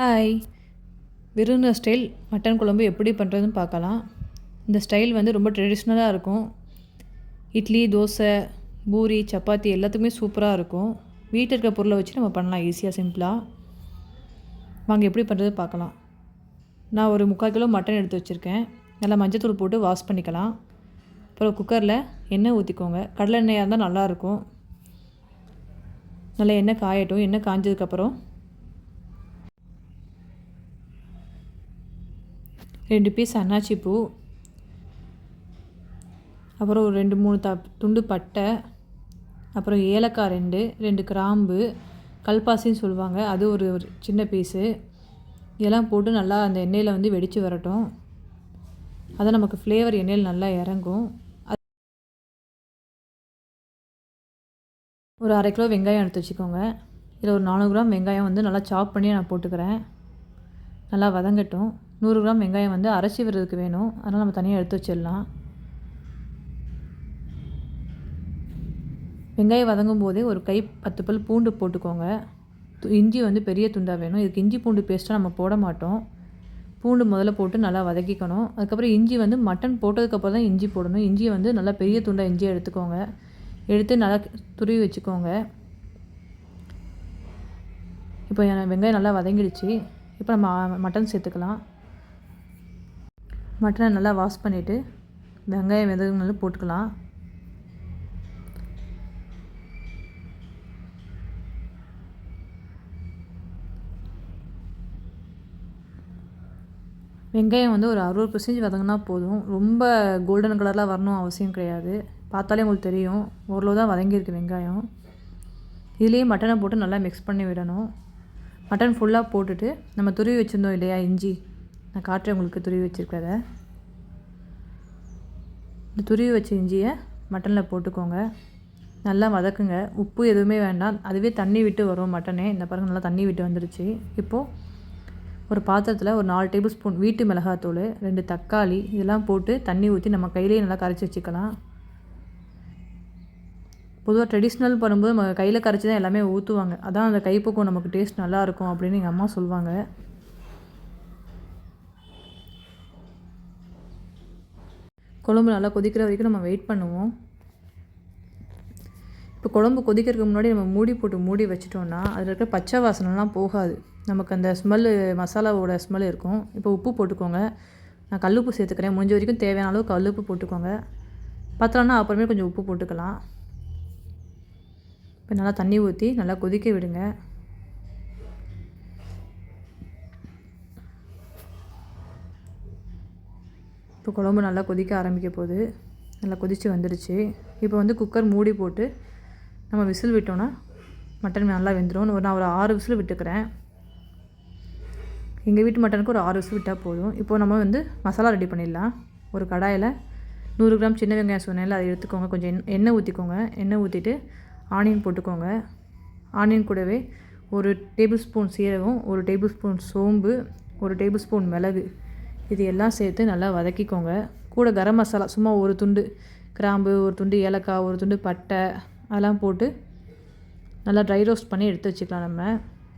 Hi விருந்தினர் style mutton குழம்பு எப்படி பண்ணுறதுன்னு பார்க்கலாம். இந்த ஸ்டைல் வந்து ரொம்ப ட்ரெடிஷ்னலாக இருக்கும். இட்லி தோசை பூரி சப்பாத்தி எல்லாத்துக்குமே சூப்பராக இருக்கும். வீட்டில் இருக்க பொருளை வச்சு நம்ம பண்ணலாம் ஈஸியாக சிம்பிளாக வாங்க எப்படி பண்ணுறது பார்க்கலாம். நான் ஒரு முக்கால் கிலோ மட்டன் எடுத்து வச்சுருக்கேன். நல்லா மஞ்சத்தூள் போட்டு வாஷ் பண்ணிக்கலாம். அப்புறம் குக்கரில் எண்ணெய் ஊற்றிக்கோங்க கடலை எண்ணெயாக இருந்தால் நல்லாயிருக்கும் நல்லா எண்ணெய் காயட்டும். எண்ணெய் காஞ்சதுக்கப்புறம் ரெண்டு பீஸ் அன்னாச்சி பூ. அப்புறம் ஒரு ரெண்டு மூணு த துண்டு பட்டை. அப்புறம் ஏலக்காய் ரெண்டு ரெண்டு கிராம்பு கல்பாசின்னு சொல்லுவாங்க. அது ஒரு ஒரு சின்ன பீஸு இதெல்லாம் போட்டு நல்லா அந்த எண்ணெயில் வந்து வெடித்து வரட்டும். அதை நமக்கு ஃப்ளேவர் எண்ணெயில் நல்லா இறங்கும். ஒரு அரை கிலோ வெங்காயம் எடுத்து வச்சுக்கோங்க. இதில் ஒரு நானூறு கிராம் வெங்காயம் வந்து நல்லா சாப் பண்ணி நான் போட்டுக்கிறேன். நல்லா வதங்கட்டும். நூறு கிராம் வெங்காயம் வந்து அரைச்சி விடுறதுக்கு வேணும். அதனால் நம்ம தனியாக எடுத்து வச்சிடலாம். வெங்காயம் வதங்கும் போதே ஒரு கை பத்து பல் பூண்டு போட்டுக்கோங்க. இஞ்சி வந்து பெரிய துண்டாக வேணும். இதுக்கு இஞ்சி பூண்டு பேஸ்ட்டாக நம்ம போட மாட்டோம். பூண்டு முதல்ல போட்டு நல்லா வதக்கிக்கணும். அதுக்கப்புறம் இஞ்சி வந்து மட்டன் போட்டதுக்கப்புறம் தான் இஞ்சி போடணும். இஞ்சியை வந்து நல்லா பெரிய துண்டாக இஞ்சியை எடுத்துக்கோங்க. எடுத்து நல்லா துருவி வச்சுக்கோங்க. இப்போ வெங்காயம் நல்லா வதங்கிடுச்சு. இப்போ நம்ம மட்டன் சேர்த்துக்கலாம். மட்டனை நல்லா வாஷ் பண்ணிவிட்டு வெங்காயம் வெதங்கனாலும் போட்டுக்கலாம். வெங்காயம் வந்து ஒரு அறுபது பர்சன்டேஜ் வதங்கினா போதும். ரொம்ப கோல்டன் கலரில் வரணும் அவசியம் கிடையாது. பார்த்தாலே உங்களுக்கு தெரியும். ஓரளவு தான் வதங்கியிருக்கு வெங்காயம். இதுலேயே மட்டனை போட்டு நல்லா மிக்ஸ் பண்ணி விடணும். மட்டன் ஃபுல்லாக போட்டுட்டு நம்ம துருவி வச்சுருந்தோம் இல்லையா இஞ்சி. நான் காட்டுறேன் உங்களுக்கு துருவி வச்சுருக்கிறத. இந்த துருவி வச்ச இஞ்சியை மட்டனில் போட்டுக்கோங்க. நல்லா வதக்குங்க. உப்பு எதுவுமே வேண்டாம். அதுவே தண்ணி விட்டு வரும் மட்டனே. இந்த பாருங்கள் நல்லா தண்ணி விட்டு வந்துருச்சு. இப்போது ஒரு பாத்திரத்தில் ஒரு நாலு டேபிள் ஸ்பூன் வீட்டு மிளகாத்தூள் ரெண்டு தக்காளி இதெல்லாம் போட்டு தண்ணி ஊற்றி நம்ம கையிலேயே நல்லா கரைச்சி வச்சுக்கலாம். பொதுவாக ட்ரெடிஷ்னல் பண்ணும்போது நம்ம கையில் கரைச்சி தான் எல்லாமே ஊற்றுவாங்க அதான் அந்த கைப்பக்கம் நமக்கு டேஸ்ட் நல்லாயிருக்கும் அப்படின்னு எங்கள் அம்மா சொல்லுவாங்க குழம்பு நல்லா கொதிக்கிற வரைக்கும் நம்ம வெயிட் பண்ணுவோம். இப்போ குழம்பு கொதிக்கிறதுக்கு முன்னாடி நம்ம மூடி போட்டு மூடி வச்சிட்டோம்னா அதில் இருக்கிற பச்சை வாசனைலாம் போகாது. நமக்கு அந்த ஸ்மெல்லு மசாலாவோட ஸ்மெல் இருக்கும். இப்போ உப்பு போட்டுக்கோங்க. நான் கல்லுப்பு சேர்த்துக்கிறேன். முடிஞ்ச வரைக்கும் தேவையான அளவு கல்லுப்பு போட்டுக்கோங்க. பத்தலன்னா அப்புறமே கொஞ்சம் உப்பு போட்டுக்கலாம். இப்போ நல்லா தண்ணி ஊற்றி நல்லா கொதிக்க விடுங்க. இப்போ குழம்பு நல்லா கொதிக்க ஆரம்பிக்க போகுது. நல்லா கொதித்து வந்துடுச்சு இப்போ வந்து குக்கர் மூடி போட்டு நம்ம விசில் விட்டோன்னா மட்டன் நல்லா வெந்துடும் ஒரு நான் ஒரு ஆறு விசில் விட்டுக்கிறேன். எங்கள் வீட்டு மட்டனுக்கு ஒரு ஆறு விசில் விட்டால் போதும். இப்போது நம்ம வந்து மசாலா ரெடி பண்ணிடலாம். ஒரு கடாயில் நூறு கிராம் சின்ன வெங்காயம் சொன்னேன்ல அதை எடுத்துக்கோங்க. கொஞ்சம் எண்ணெய் ஊற்றிக்கோங்க எண்ணெய் ஊற்றிட்டு ஆனியன் போட்டுக்கோங்க. ஆனியன் கூடவே ஒரு டேபிள் ஸ்பூன் சீரகம் ஒரு டேபிள் ஸ்பூன் சோம்பு ஒரு டேபிள் ஸ்பூன் மிளகு. இது எல்லாம் சேர்த்து நல்லா வதக்கிக்கோங்க. கூட கரம் மசாலா சும்மா ஒரு துண்டு கிராம்பு ஒரு துண்டு ஏலக்காய் ஒரு துண்டு பட்டை அதெல்லாம் போட்டு நல்லா ட்ரை ரோஸ்ட் பண்ணி எடுத்து வச்சுக்கலாம் நம்ம.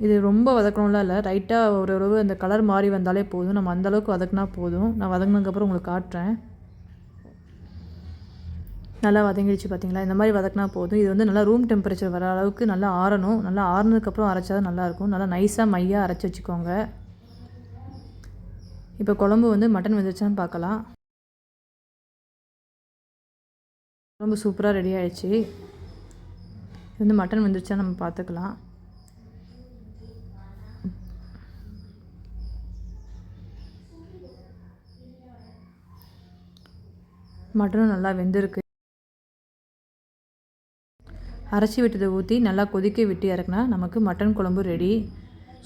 இது ரொம்ப வதக்கணும்லாம் இல்லை. ரைட்டாக ஒரு அளவு அந்த கலர் மாறி வந்தாலே போதும். நம்ம அந்தளவுக்கு வதக்குனா போதும். நான் வதங்கினதுக்கப்புறம் உங்களுக்கு காட்டுறேன். நல்லா வதங்கிடுச்சு பார்த்தீங்களா இந்த மாதிரி வதக்கினா போதும். இது வந்து நல்லா ரூம் டெம்பரேச்சர் வர அளவுக்கு நல்லா ஆறணும். நல்லா ஆறுனதுக்கப்புறம் அரைச்சா தான் நல்லாயிருக்கும் நல்லா நைஸாக மையாக அரைச்சி வச்சுக்கோங்க. இப்போ குழம்பு வந்து மட்டன் வெந்துருச்சான்னு பார்க்கலாம். குழம்பு சூப்பராக ரெடி ஆகிடுச்சு இது வந்து மட்டன் வெந்துருச்சா நம்ம பார்த்துக்கலாம். மட்டனும் நல்லா வெந்திருக்கு. அரைச்சி விட்டதை ஊற்றி நல்லா கொதிக்க விட்டு இறக்குனா நமக்கு மட்டன் குழம்பு ரெடி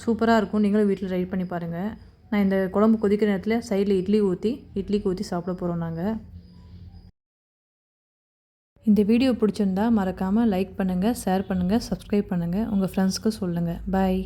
சூப்பராக இருக்கும். நீங்களும் வீட்டில் ட்ரை பண்ணி பாருங்கள் நான் இந்த குழம்பு கொதிக்கிற நேரத்தில் சைடில் இட்லி ஊற்றி இட்லிக்கு ஊற்றி சாப்பிட போகிறோம் நாங்கள் இந்த வீடியோ பிடிச்சிருந்தா மறக்காமல் லைக் பண்ணுங்கள் ஷேர் பண்ணுங்கள் சப்ஸ்கிரைப் பண்ணுங்கள் உங்கள் ஃப்ரெண்ட்ஸ்க்கு சொல்லுங்கள் பாய்